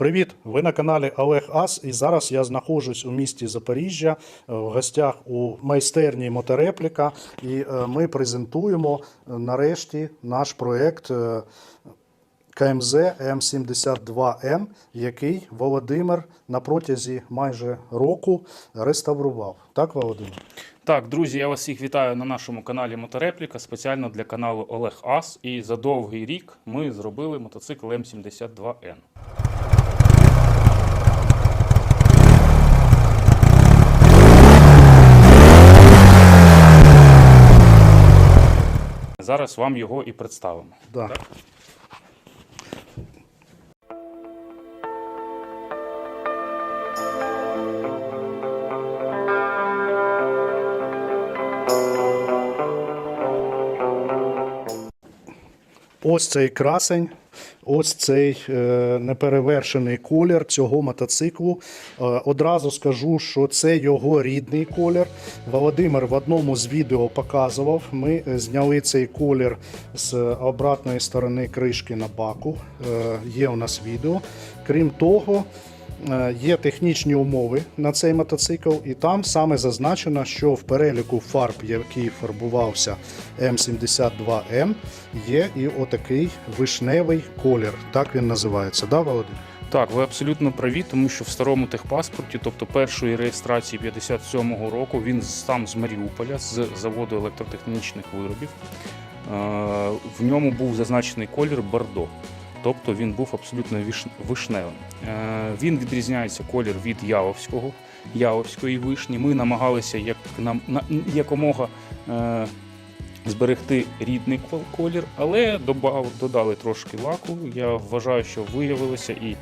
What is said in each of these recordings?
Привіт! Ви на каналі Олег Ас. І зараз я знаходжусь у місті Запоріжжя е, в гостях у майстерні Моторепліка. І е, ми презентуємо е, нарешті наш проект е, КМЗ М72М, який Володимир на протязі майже року реставрував. Так, Володимир? Так, друзі, я вас всіх вітаю на нашому каналі Моторепліка, спеціально для каналу Олег Ас. І за довгий рік ми зробили мотоцикл М72Н. Зараз вам його і представимо. Да. Ось цей красень, ось цей е, неперевершений колір цього мотоциклу. Е, одразу скажу, що це його рідний колір. Володимир в одному з відео показував. Ми е, зняли цей колір з обратної сторони кришки на баку. Є у нас відео. Крім того, Є технічні умови на цей мотоцикл, і там саме зазначено, що в переліку фарб, який фарбувався М72М, є і отакий вишневий колір. Так він називається, да, Володимир? Так, ви абсолютно праві, тому що в старому техпаспорті, тобто першої реєстрації 57-го року, він сам з Маріуполя, з заводу електротехнічних виробів. Е, В ньому був зазначений колір Бордо. Тобто він був абсолютно вишневим. Е, Він відрізняється колір від Явовського, Явовської вишні. Ми намагалися як, нам, на, якомога е, зберегти рідний колір, але добав, додали трошки лаку. Я вважаю, що виявилося і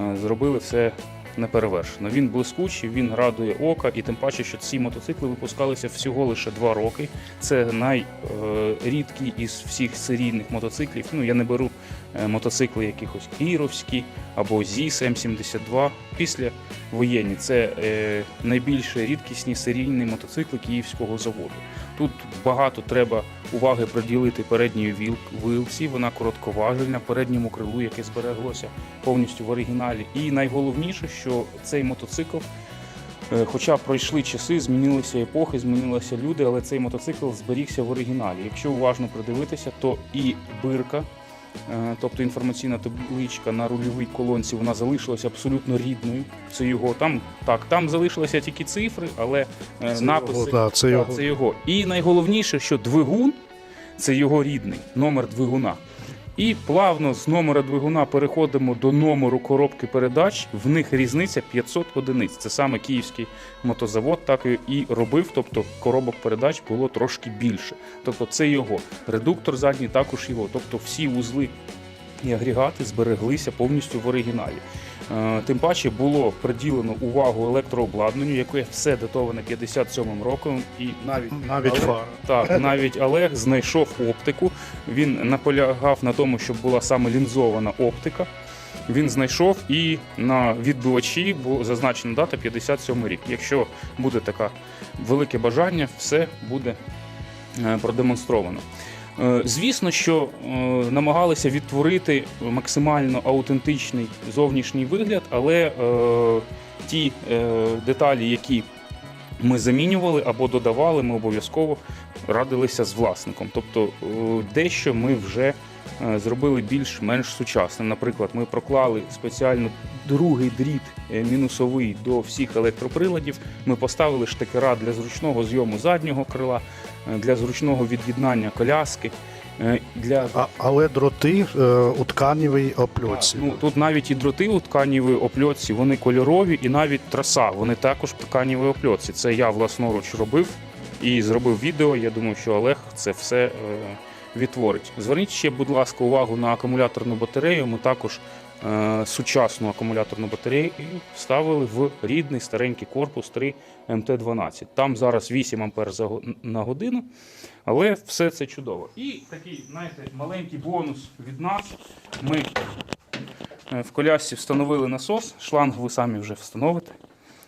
е, зробили все неперевершено. Він блискучий, він радує ока, і тим паче, що ці мотоцикли випускалися всього лише два роки. Це найрідкий із всіх серійних мотоциклів. Ну я не беру мотоцикли якихось кіровські або ЗІС М72 після воєнні. Це е, найбільш рідкісні серійні мотоцикли київського заводу. Тут багато треба уваги приділити передній вилці. Вона коротковажельна, передньому крилу, яке збереглося повністю в оригіналі. І найголовніше, що цей мотоцикл, е, хоча пройшли часи, змінилися епохи, змінилися люди, але цей мотоцикл зберігся в оригіналі. Якщо уважно придивитися, то і бирка. Е, Тобто інформаційна табличка на рульовій колонці вона залишилася абсолютно рідною. Це його там так, там залишилися тільки цифри, але е, Це написи його, да, це так, його. це його. І найголовніше, що двигун це його рідний номер двигуна. І плавно з номера двигуна переходимо до номеру коробки передач. В них різниця 500 одиниць. Це саме київський мотозавод так і- робив. Тобто коробок передач було трошки більше. Тобто це його. Редуктор задній також його. Тобто всі вузли і агрегати збереглися повністю в оригіналі. Е, Тим паче було приділено увагу електрообладнанню, яке все датоване 57 роком, і навіть Навіть Але- фара. так, навіть Олег знайшов оптику. Він наполягав на тому, щоб була саме лінзована оптика. Він знайшов і на відбивачі була зазначена дата 57 рік. Якщо буде таке велике бажання, все буде е, продемонстровано. Е, Звісно, що е, намагалися відтворити максимально аутентичний зовнішній вигляд, але е, ті деталі, які ми замінювали або додавали, ми обов'язково радилися з власником. Тобто дещо ми вже зробили більш-менш сучасним. Наприклад, ми проклали спеціально другий дріт мінусовий до всіх електроприладів. Ми поставили штекера для зручного зйому заднього крила, для зручного від'єднання коляски. е, Для А, але дроти е, у тканівій опльоці. Ну, тут навіть і дроти у тканівій опльотці, вони кольорові, і навіть траса, вони також в тканівій опльотці. Це я власноруч робив і зробив відео. Я думаю, що Олег це все е, відтворить. Зверніть ще, будь ласка, увагу на акумуляторну батарею. Ми також е, сучасну акумуляторну батарею і вставили в рідний старенький корпус 3 МТ-12. Там зараз 8 ампер на годину, але все це чудово. І такий, знаєте, маленький бонус від нас. Ми е, в колясці встановили насос, шланг ви самі вже встановите.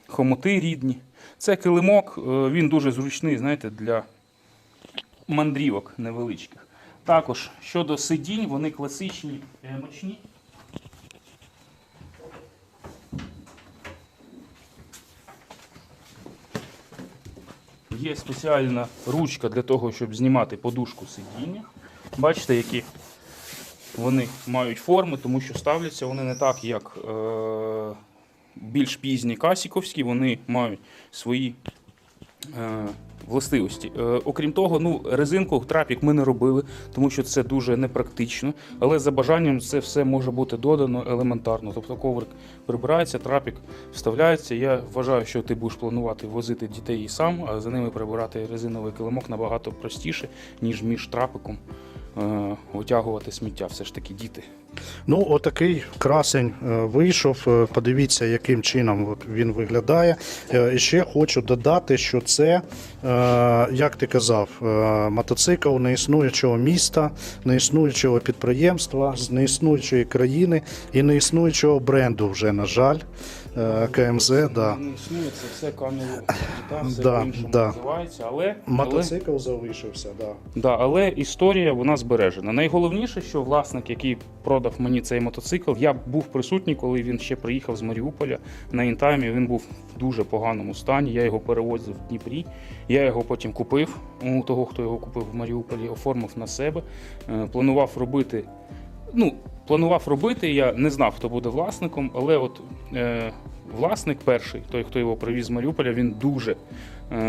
Хомути рідні. Це килимок, е, він дуже зручний, знаєте, для мандрівок невеличких. Також щодо сидінь, вони класичні емочні. Є спеціальна ручка для того, щоб знімати подушку сидіння. Бачите, які вони мають форми, тому що ставляться вони не так, як е, більш пізні касіковські, вони мають свої е, властивості. Е, окрім того, ну, резинку трапік ми не робили, тому що це дуже непрактично. Але за бажанням це все може бути додано елементарно. Тобто коврик прибирається, трапік вставляється. Я вважаю, що ти будеш планувати возити дітей і сам, а за ними прибирати резиновий килимок набагато простіше, ніж між трапиком витягувати сміття. Все ж таки діти. Ну, отакий красень е, вийшов. Е, Подивіться, яким чином він виглядає. Е, І ще хочу додати, що це, е, як ти казав, е, мотоцикл неіснуючого міста, неіснуючого підприємства, з неіснуючої країни і неіснуючого бренду вже, на жаль. Е, КМЗ, да. Не існує, це все камінь все Да, по-іншому да. називається, але, але Мотоцикл залишився, да. Да, але історія вона збережена. Найголовніше, що власник, який продав мені цей мотоцикл, я був присутній, коли він ще приїхав з Маріуполя на інтаймі. Він був в дуже поганому стані. Я його перевозив в Дніпрі. Я його потім купив у того, хто його купив в Маріуполі, оформив на себе. Е, Планував робити. Ну, планував робити, я не знав, хто буде власником, але от е, власник перший, той, хто його привіз з Маріуполя, він дуже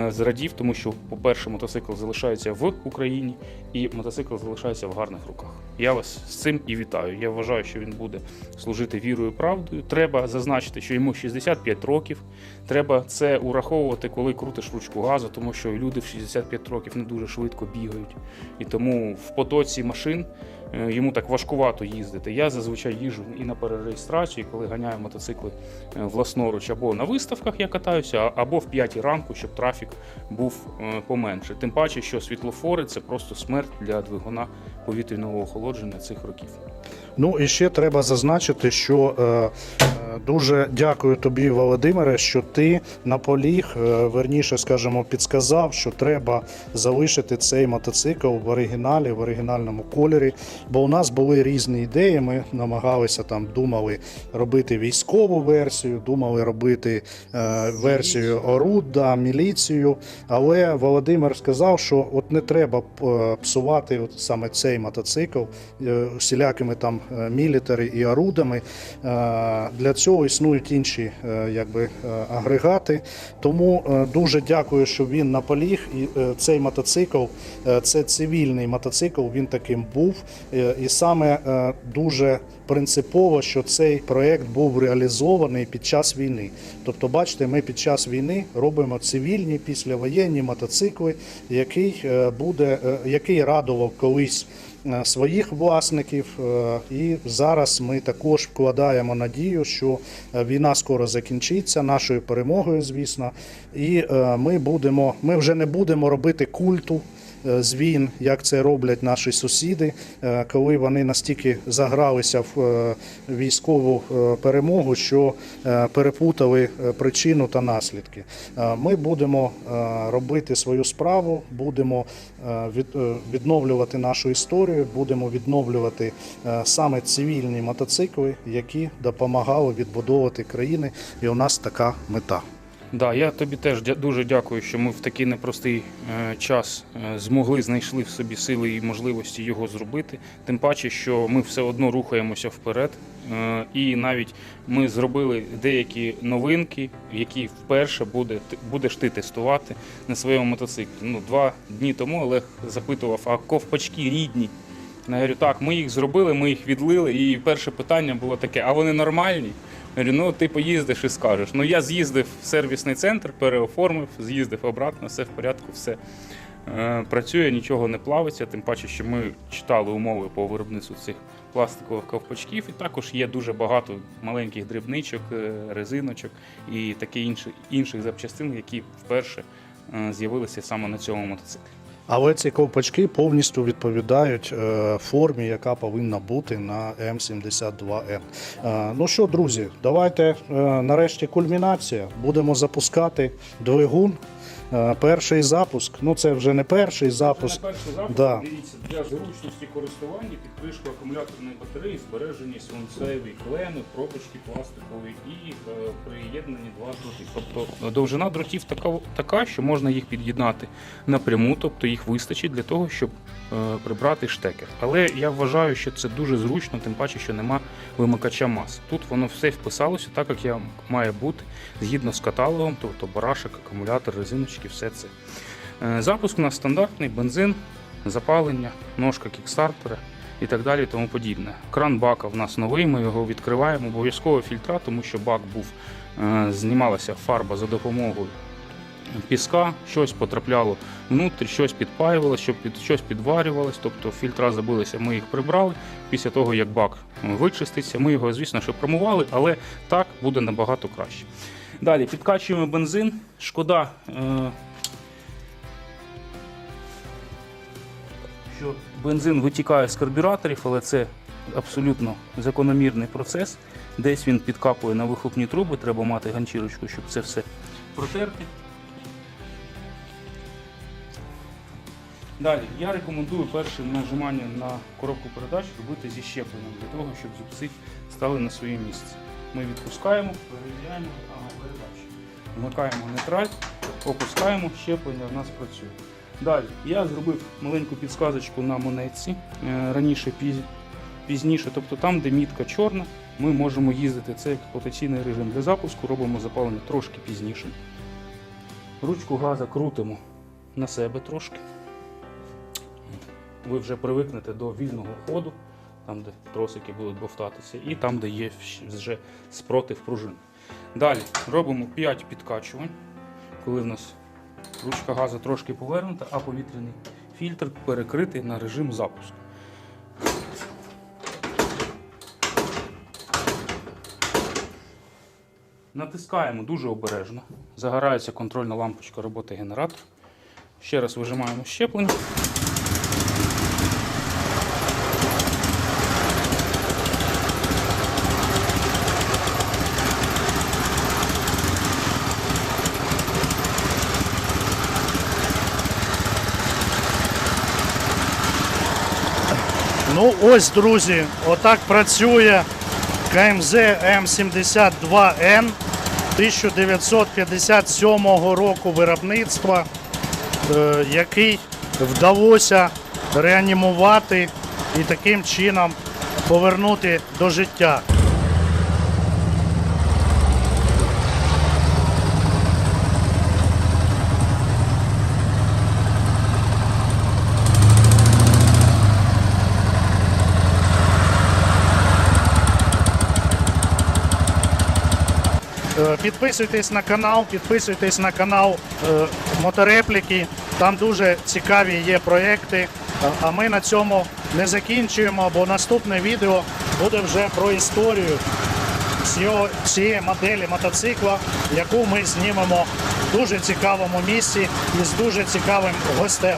зрадів, тому що, по-перше, мотоцикл залишається в Україні, і мотоцикл залишається в гарних руках. Я вас з цим і вітаю. Я вважаю, що він буде служити вірою і правдою. Треба зазначити, що йому 65 років. Треба це ураховувати, коли крутиш ручку газу, тому що люди в 65 років не дуже швидко бігають. І тому в потоці машин е, йому так важкувато їздити. Я зазвичай їжджу і на перереєстрацію, коли ганяю мотоцикли е, власноруч або на виставках я катаюся, або в 5 ранку, щоб трафік був е, поменше. Тим паче, що світлофори це просто смерть для двигуна повітряного охолодження цих років. Ну і ще треба зазначити, що е, е, дуже дякую тобі, Володимире, що ти наполіг, е, верніше, скажімо, підсказав, що треба залишити цей мотоцикл в оригіналі, в оригінальному кольорі. Бо у нас були різні ідеї. Ми намагалися там, думали робити військову версію, думали робити е, версію ОРУД, да, міліцію. Але Володимир сказав, що от не треба е, псувати от саме цей мотоцикл е, всілякими там е, мілітарі і орудами. Е, Для цього існують інші е, якби, е, агрегати. Тому е, дуже дякую, що він наполіг. І е, цей мотоцикл е, це цивільний мотоцикл, він таким був. Е, І саме е, дуже принципово, що цей проект був реалізований під час війни. Тобто, бачите, ми під час війни робимо цивільні післявоєнні мотоцикли, який е, буде, який радував колись своїх власників. І зараз ми також вкладаємо надію, що війна скоро закінчиться, нашою перемогою, звісно. І ми будемо, ми вже не будемо робити культу. Е, З війн, як це роблять наші сусіди, е, коли вони настільки загралися в е, військову перемогу, що перепутали причину та наслідки. Ми будемо робити свою справу, будемо від- відновлювати нашу історію, будемо відновлювати саме цивільні мотоцикли, які допомагали відбудовувати країни. І у нас така мета. Да, я тобі теж дуже дякую, що ми в такий непростий е, час е, змогли знайшли в собі сили і можливості його зробити. Тим паче, що ми все одно рухаємося вперед. Е, і навіть ми зробили деякі новинки, які вперше буде, будеш ти тестувати на своєму мотоциклі. Ну, два дні тому Олег запитував, а ковпачки рідні. Я говорю, так, ми їх зробили, ми їх відлили, і перше питання було таке: а вони нормальні? Говорю, ну ти поїздиш і скажеш. Ну я з'їздив в сервісний центр, переоформив, з'їздив обратно, все в порядку, все е, працює, нічого не плавиться. Тим паче, що ми читали умови по виробництву цих пластикових ковпачків, і також є дуже багато маленьких дрібничок, е, резиночок і таке інших запчастин, які вперше е, з'явилися саме на цьому мотоциклі. Але ці ковпачки повністю відповідають е, формі, яка повинна бути на М72М. Е, Ну що, друзі, давайте е, нарешті кульмінація. Будемо запускати двигун. Е, Перший запуск, ну це вже не перший запуск. Це на перший запуск, Да. дивіться, для зручності користування під кришку акумуляторної батареї збережені свинцеві клеми, пробочки пластикові і е, приєднані два дроти. Тобто е, довжина дротів така, така, що можна їх під'єднати напряму, тобто їх вистачить для того, щоб прибрати штекер. Але я вважаю, що це дуже зручно, тим паче, що нема вимикача мас. Тут воно все вписалося так, як я має бути, згідно з каталогом, тобто барашек, акумулятор, резиночки, все це. Е, Запуск у нас стандартний, бензин, запалення, ножка кікстартера і так далі. Тому подібне. Кран бака в нас новий, ми його відкриваємо. Обов'язково фільтра, тому що бак був, е, знімалася фарба за допомогою піска, щось потрапляло внутрі, щось підпаювалося, що під, щось підварювалось, тобто фільтра забилися, ми їх прибрали. Після того, як бак вичиститься, ми його, звісно, що промували, але так буде набагато краще. Далі підкачуємо бензин. Шкода, е, що бензин витікає з карбюраторів, але це абсолютно закономірний процес. Десь він підкапує на вихлопні труби, треба мати ганчірочку, щоб це все протерти. Далі, я рекомендую перше нажимання на коробку передач робити зі щепленням, для того, щоб зубці стали на своє місце. Ми відпускаємо, перевіряємо передачу. Вмикаємо нейтраль, опускаємо, щеплення в нас працює. Далі, я зробив маленьку підсказочку на монетці е, раніше, пізніше, тобто там, де мітка чорна, ми можемо їздити. Це експлуатаційний режим для запуску, робимо запалення трошки пізніше. Ручку газа крутимо на себе трошки. Ви вже привикнете до вільного ходу, там, де тросики будуть бовтатися, і там, де є вже спротив пружин. Далі робимо 5 підкачувань, коли в нас ручка газу трошки повернута, а повітряний фільтр перекритий на режим запуску. Натискаємо дуже обережно. Загорається контрольна лампочка роботи генератора. Ще раз вижимаємо щеплення. Ну ось, друзі, отак працює КМЗ М72Н 1957 року виробництва, е, який вдалося реанімувати і таким чином повернути до життя. Підписуйтесь на канал, підписуйтесь на канал е, Моторепліки. Там дуже цікаві є проекти. А ми на цьому не закінчуємо, бо наступне відео буде вже про історію цієї моделі мотоцикла, яку ми знімемо в дуже цікавому місці і з дуже цікавим гостем.